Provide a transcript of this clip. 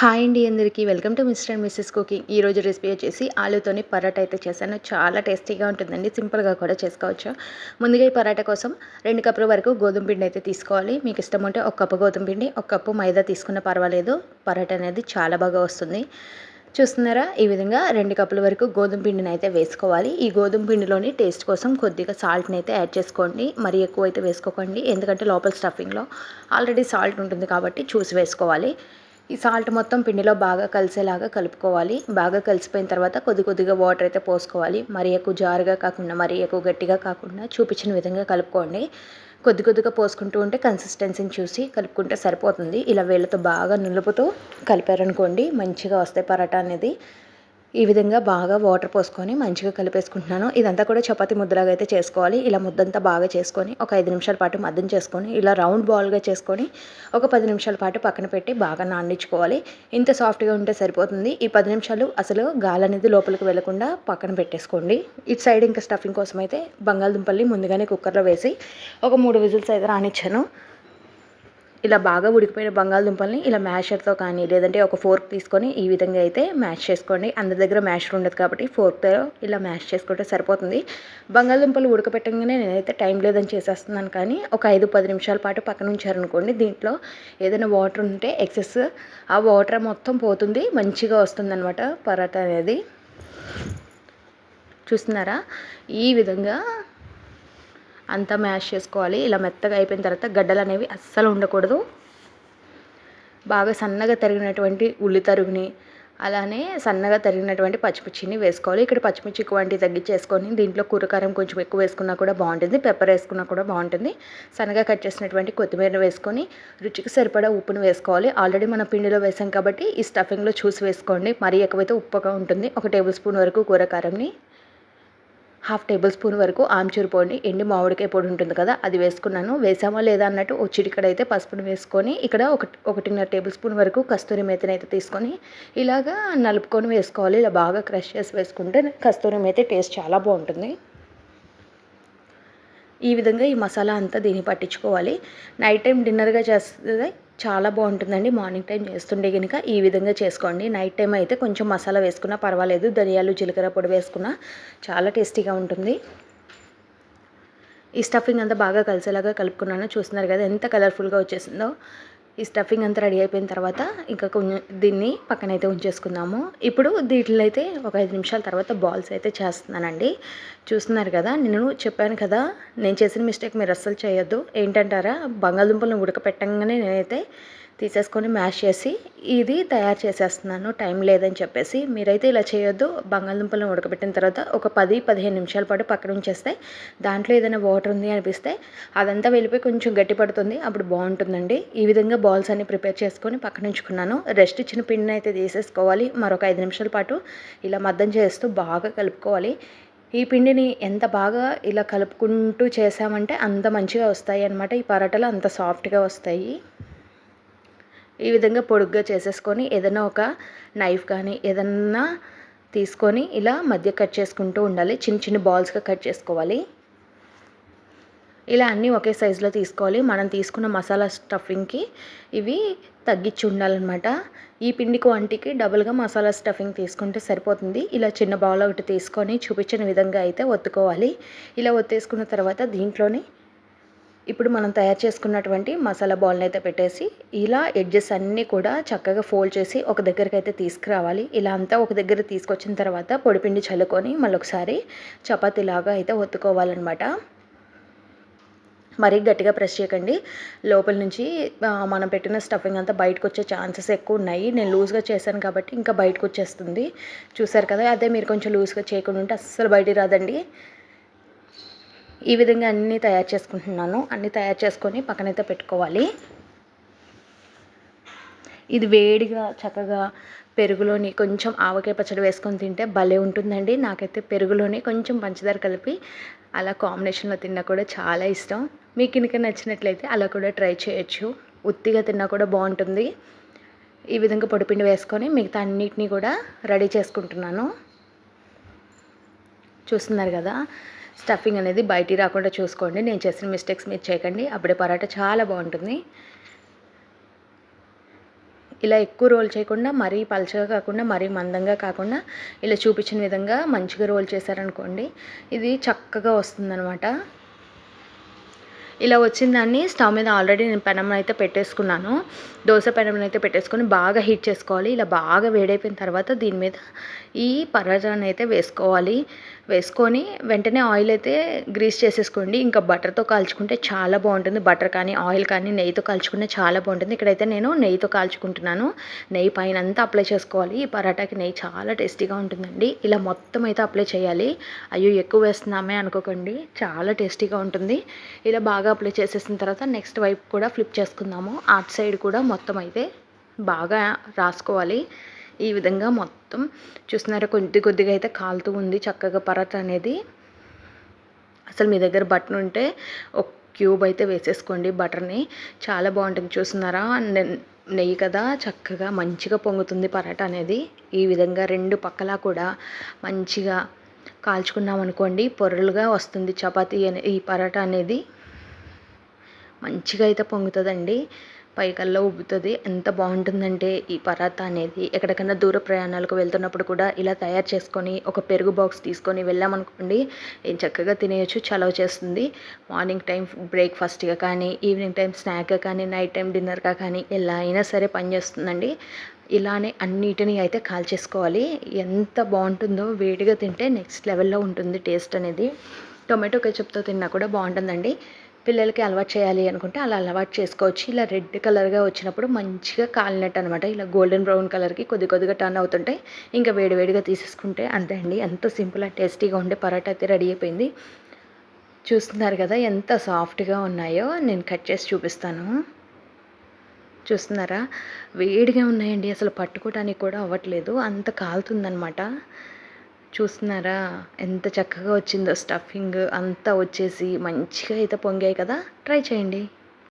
Hi అండి అందరికీ. Welcome to mister and missus cooking ఈరోజు రెసిపీ వచ్చేసి ఆలూతోని పరాటా అయితే చేశాను. చాలా టేస్టీగా ఉంటుందండి. సింపుల్గా కూడా చేసుకోవచ్చు. ముందుగా ఈ పరాటా కోసం రెండు కప్పుల వరకు గోధుమ పిండి అయితే తీసుకోవాలి. మీకు ఇష్టం ఉంటే ఒక కప్పు గోధుమ పిండి ఒక కప్పు మైదా తీసుకున్న పర్వాలేదు. పరాటా అనేది చాలా బాగా వస్తుంది. చూస్తున్నారా? ఈ విధంగా రెండు కప్పుల వరకు గోధుమ పిండిని అయితే వేసుకోవాలి. ఈ గోధుమ పిండిలోని టేస్ట్ కోసం కొద్దిగా సాల్ట్ని అయితే యాడ్ చేసుకోండి. మరి ఎక్కువ అయితే వేసుకోకండి. ఎందుకంటే లోపల స్టఫింగ్లో ఆల్రెడీ సాల్ట్ ఉంటుంది కాబట్టి చూసి వేసుకోవాలి. ఈ సాల్ట్ మొత్తం పిండిలో బాగా కలిసేలాగా కలుపుకోవాలి. బాగా కలిసిపోయిన తర్వాత కొద్ది కొద్దిగా వాటర్ అయితే పోసుకోవాలి. మరీ ఎక్కువ జారుగా కాకుండా మరీ ఎక్కువ గట్టిగా కాకుండా చూపించిన విధంగా కలుపుకోండి. కొద్ది కొద్దిగా పోసుకుంటూ ఉంటే కన్సిస్టెన్సీని చూసి కలుపుకుంటే సరిపోతుంది. ఇలా వేళ్ళతో బాగా నులుపుతూ కలిపారనుకోండి మంచిగా వస్తాయి పరాటా అనేది. ఈ విధంగా బాగా వాటర్ పోసుకొని మంచిగా కలిపేసుకుంటున్నాను. ఇదంతా కూడా చపాతి ముద్దలాగా అయితే చేసుకోవాలి. ఇలా ముద్దంతా బాగా చేసుకొని ఒక ఐదు నిమిషాల పాటు మద్దం చేసుకొని ఇలా రౌండ్ బాల్గా చేసుకొని ఒక పది నిమిషాల పాటు పక్కన పెట్టి బాగా నానించుకోవాలి ఇంత సాఫ్ట్గా ఉంటే సరిపోతుంది. ఈ పది నిమిషాలు అసలు గాలి అనేది లోపలికి వెళ్ళకుండా పక్కన పెట్టేసుకోండి. ఇటు సైడ్ ఇంకా స్టఫింగ్ కోసం అయితే బంగాళదుంపల్ని ముందుగానే కుక్కర్లో వేసి ఒక మూడు విజిల్స్ అయితే రానిచ్చాను. ఇలా బాగా ఉడికిపోయిన బంగాళదుంపల్ని ఇలా మ్యాషర్తో కానీ లేదంటే ఒక ఫోర్క్ తీసుకొని ఈ విధంగా అయితే మ్యాష్ చేసుకోండి. అందరి దగ్గర మ్యాషర్ ఉండదు కాబట్టి ఫోర్క్తో ఇలా మ్యాష్ చేసుకుంటే సరిపోతుంది. బంగాళదుంపలు ఉడకపెట్టంగానే నేనైతే టైం లేదని చేసేస్తున్నాను కానీ ఒక ఐదు పది నిమిషాల పాటు పక్కన ఉంచారనుకోండి దీంట్లో ఏదైనా వాటర్ ఉంటే ఎక్సెస్ ఆ వాటర్ మొత్తం పోతుంది మంచిగా వస్తుంది అనమాట పరాటా అనేది. చూస్తున్నారా? ఈ విధంగా అంతా మ్యాష్ చేసుకోవాలి. ఇలా మెత్తగా అయిపోయిన తర్వాత గడ్డలు అనేవి అస్సలు ఉండకూడదు. బాగా సన్నగా తరిగినటువంటి ఉల్లి తరుగుని అలానే సన్నగా తరిగినటువంటి పచ్చిమిర్చిని వేసుకోవాలి. ఇక్కడ పచ్చిమిర్చి క్వాంటిటీ తగ్గించేసుకొని దీంట్లో కూరకారం కొంచెం ఎక్కువ వేసుకున్నా కూడా బాగుంటుంది. పెప్పర్ వేసుకున్నా కూడా బాగుంటుంది. సన్నగా కట్ చేసినటువంటి కొత్తిమీర వేసుకొని రుచికి సరిపడా ఉప్పును వేసుకోవాలి. ఆల్రెడీ మనం పిండిలో వేసాం కాబట్టి ఈ స్టఫింగ్లో చూసి వేసుకోండి. మరీ ఎక్కువైతే ఉప్పుగా ఉంటుంది. ఒక టేబుల్ స్పూన్ వరకు కూరకారంని హాఫ్ టేబుల్ స్పూన్ వరకు ఆమ్చూర్ పొడి ఎండి మామిడికాయ పొడి ఉంటుంది కదా అది వేసుకున్నాను. వేసామా లేదా అన్నట్టు ఓ చిటికడ అయితే పసుపును వేసుకొని ఇక్కడ ఒక ఒకటిన్నర టేబుల్ స్పూన్ వరకు కస్తూరి మేతని అయితే తీసుకొని ఇలాగా నలుపుకొని వేసుకోవాలి. ఇలా బాగా క్రష్ చేసి వేసుకుంటే కస్తూరి మేత టేస్ట్ చాలా బాగుంటుంది. ఈ విధంగా ఈ మసాలా అంతా దీన్ని పట్టించుకోవాలి. నైట్ టైం డిన్నర్గా చేస్తుంది చాలా బాగుంటుందండి. మార్నింగ్ టైం చేస్తుండే కనుక ఈ విధంగా చేసుకోండి. నైట్ టైం అయితే కొంచెం మసాలా వేసుకున్నా పర్వాలేదు. ధనియాలు జీలకర్ర పొడి వేసుకున్నా చాలా టేస్టీగా ఉంటుంది. ఈ స్టఫింగ్ అంతా బాగా కలిసేలాగా కలుపుకున్నాను. చూస్తున్నారు కదా ఎంత కలర్ఫుల్గా వచ్చేసిందో. ఈ స్టఫింగ్ అంతా రెడీ అయిపోయిన తర్వాత ఇంకా కొంచెం దీన్ని పక్కనైతే ఉంచేసుకుందాము. ఇప్పుడు దీంట్లో అయితే ఒక ఐదు నిమిషాల తర్వాత బాల్స్ అయితే చేస్తున్నానండి. చూస్తున్నారు కదా నేను చెప్పాను కదా నేను చేసిన మిస్టేక్ మీరు అస్సలు చేయొద్దు. ఏంటంటారా? బంగాళదుంపలను ఉడకపెట్టంగానే నేనైతే తీసేసుకొని మ్యాష్ చేసి ఇది తయారు చేసేస్తున్నాను టైం లేదని చెప్పేసి. మీరైతే ఇలా చేయొద్దు. బంగాళదుంపలను ఉడకబెట్టిన తర్వాత ఒక పది పదిహేను నిమిషాల పాటు పక్కన ఉంచేస్తే దాంట్లో ఏదైనా వాటర్ ఉంది అనిపిస్తే అదంతా వెళ్ళిపోయి కొంచెం గట్టి పడుతుంది. అప్పుడు బాగుంటుందండి. ఈ విధంగా బాల్స్ అన్ని ప్రిపేర్ చేసుకొని పక్కన ఉంచుకున్నాను. రెస్ట్ ఇచ్చిన పిండిని అయితే తీసేసుకోవాలి. మరొక ఐదు నిమిషాల పాటు ఇలా మద్దం చేస్తూ బాగా కలుపుకోవాలి. ఈ పిండిని ఎంత బాగా ఇలా కలుపుకుంటూ చేసామంటే అంత మంచిగా వస్తాయి అన్నమాట. ఈ పరాటాలు అంత సాఫ్ట్గా వస్తాయి. ఈ విధంగా పొడుగ్గా చేసేసుకొని ఏదైనా ఒక నైఫ్ కానీ ఏదన్నా తీసుకొని ఇలా మధ్య కట్ చేసుకుంటూ ఉండాలి. చిన్న చిన్న బాల్స్గా కట్ చేసుకోవాలి. ఇలా అన్నీ ఒకే సైజులో తీసుకోవాలి. మనం తీసుకున్న మసాలా స్టఫింగ్కి ఇవి తగ్గించి ఉండాలన్నమాట. ఈ పిండి క్వాంటిటీకి డబుల్గా మసాలా స్టఫింగ్ తీసుకుంటే సరిపోతుంది. ఇలా చిన్న బౌల్ ఒకటి తీసుకొని చూపించిన విధంగా అయితే ఒత్తుకోవాలి. ఇలా ఒత్తేసుకున్న తర్వాత దీంట్లోనే ఇప్పుడు మనం తయారు చేసుకున్నటువంటి మసాలా బాల్ని అయితే పెట్టేసి ఇలా ఎడ్జెస్ అన్నీ కూడా చక్కగా ఫోల్డ్ చేసి ఒక దగ్గరికి అయితే తీసుకురావాలి. ఇలా అంతా ఒక దగ్గర తీసుకొచ్చిన తర్వాత పొడిపిండి చల్లుకొని మళ్ళీ ఒకసారి చపాతీలాగా అయితే ఒత్తుకోవాలన్నమాట. మరీ గట్టిగా ప్రెస్ చేయకండి. లోపల నుంచి మనం పెట్టిన స్టఫింగ్ అంతా బయటకు వచ్చే ఛాన్సెస్ ఎక్కువ ఉన్నాయి నేను లూజ్గా చేశాను కాబట్టి ఇంకా బయటకు వచ్చేస్తుంది చూసారు కదా అదే మీరు కొంచెం లూజ్గా చేయకుండా ఉంటే అస్సలు బయటికి రాదండి. ఈ విధంగా అన్నీ తయారు చేసుకుంటున్నాను. అన్నీ తయారు చేసుకొని పక్కనైతే పెట్టుకోవాలి. ఇది వేడిగా చక్కగా పెరుగులోని కొంచెం ఆవకాయ పచ్చడి వేసుకొని తింటే భలే ఉంటుందండి. నాకైతే పెరుగులోని కొంచెం పంచదార కలిపి అలా కాంబినేషన్లో తిన్నా కూడా చాలా ఇష్టం. మీకు ఇంక నచ్చినట్లయితే అలా కూడా ట్రై చేయొచ్చు. ఉత్తిగా తిన్నా కూడా బాగుంటుంది. ఈ విధంగా పొడిపిండి వేసుకొని మిగతా అన్నిటినీ కూడా రెడీ చేసుకుంటున్నాను. చూస్తున్నారు కదా? స్టఫింగ్ అనేది బయటికి రాకుండా చూసుకోండి. నేను చేసిన మిస్టేక్స్ మీరు చేయకండి. అప్పుడే పరాటా చాలా బాగుంటుంది. ఇలా ఎక్కువ రోల్ చేయకుండా మరీ పలచగా కాకుండా మరీ మందంగా కాకుండా ఇలా చూపించిన విధంగా మంచిగా రోల్ చేశారనుకోండి ఇది చక్కగా వస్తుందనమాట ఇలా వచ్చిన దాన్ని స్టవ్ మీద ఆల్రెడీ నేను పెనం అయితే పెట్టేసుకున్నాను. దోశ పెనం అయితే పెట్టేసుకొని బాగా హీట్ చేసుకోవాలి. ఇలా బాగా వేడైపోయిన తర్వాత దీని మీద ఈ పరాజాన్ని అయితే వేసుకోవాలి. వేసుకొని వెంటనే ఆయిల్ అయితే గ్రీస్ చేసేసుకోండి. ఇంకా బటర్తో కాల్చుకుంటే చాలా బాగుంటుంది. బటర్ కానీ ఆయిల్ కానీ నెయ్యితో కాల్చుకుంటే చాలా బాగుంటుంది. ఇక్కడైతే నేను నెయ్యితో కాల్చుకుంటున్నాను. నెయ్యి పైన అంతా అప్లై చేసుకోవాలి. ఈ పరాటాకి నెయ్యి చాలా టేస్టీగా ఉంటుందండి. ఇలా మొత్తం అయితే అప్లై చేయాలి. అయ్యో ఎక్కువ వేస్తున్నామే అనుకోకండి. చాలా టేస్టీగా ఉంటుంది. ఇలా బాగా అప్లై చేసేసిన తర్వాత నెక్స్ట్ వైపు కూడా ఫ్లిప్ చేసుకుందాము. అటు సైడ్ కూడా మొత్తం అయితే బాగా రాసుకోవాలి. ఈ విధంగా మొత్తం చూస్తున్నారా? కొద్ది కొద్దిగా అయితే కాలుతూ ఉంది చక్కగా పరాట అనేది. అసలు మీ దగ్గర బటన్ ఉంటే ఒక క్యూబ్ అయితే వేసేసుకోండి బటర్ని. చాలా బాగుంటుంది చూస్తున్నారా? నెయ్యి కదా? చక్కగా మంచిగా పొంగుతుంది పరాట అనేది. ఈ విధంగా రెండు పక్కలా కూడా మంచిగా కాల్చుకున్నాం అనుకోండి పొరలుగా వస్తుంది చపాతీ అనే ఈ పరాట అనేది. మంచిగా అయితే పొంగుతుందండి. పైకల్లా ఉబ్బుతుంది ఎంత బాగుంటుందంటే ఈ పరాత అనేది. ఎక్కడికైనా దూర ప్రయాణాలకు వెళ్తున్నప్పుడు కూడా ఇలా తయారు చేసుకొని ఒక పెరుగు బాక్స్ తీసుకొని వెళ్ళామనుకోండి ఏం చక్కగా తినేయచ్చు చలవ చేస్తుంది. మార్నింగ్ టైం బ్రేక్ఫాస్ట్గా కానీ ఈవినింగ్ టైం స్నాక్గా కానీ నైట్ టైం డిన్నర్గా కానీ ఎలా అయినా సరే పనిచేస్తుందండి ఇలానే అన్నిటిని అయితే కాల్చేసుకోవాలి ఎంత బాగుంటుందో వేడిగా తింటే నెక్స్ట్ లెవెల్లో ఉంటుంది టేస్ట్ అనేది. టొమాటో కెచప్తో తిన్నా కూడా బాగుంటుందండి. పిల్లలకి అలవాటు చేయాలి అనుకుంటే అలా అలవాటు చేసుకోవచ్చు. ఇలా రెడ్ కలర్గా వచ్చినప్పుడు మంచిగా కాలినట్టు అనమాట ఇలా గోల్డెన్ బ్రౌన్ కలర్కి కొద్ది కొద్దిగా టర్న్ అవుతుంటే ఇంకా వేడివేడిగా తీసేసుకుంటే అంతే అండి. ఎంత సింపుల్ అండ్ టేస్టీగా ఉండే పరాటా అయితే రెడీ అయిపోయింది. చూస్తున్నారు కదా ఎంత సాఫ్ట్గా ఉన్నాయో. నేను కట్ చేసి చూపిస్తాను. చూస్తున్నారా? వేడిగా ఉన్నాయండి. అసలు పట్టుకోవడానికి కూడా అవ్వట్లేదు. అంత కాలుతుందనమాట చూస్తున్నారా? ఎంత చక్కగా వచ్చిందో స్టఫింగ్ అంతా వచ్చేసి మంచిగా అయితే పొంగాయి కదా? ట్రై చేయండి.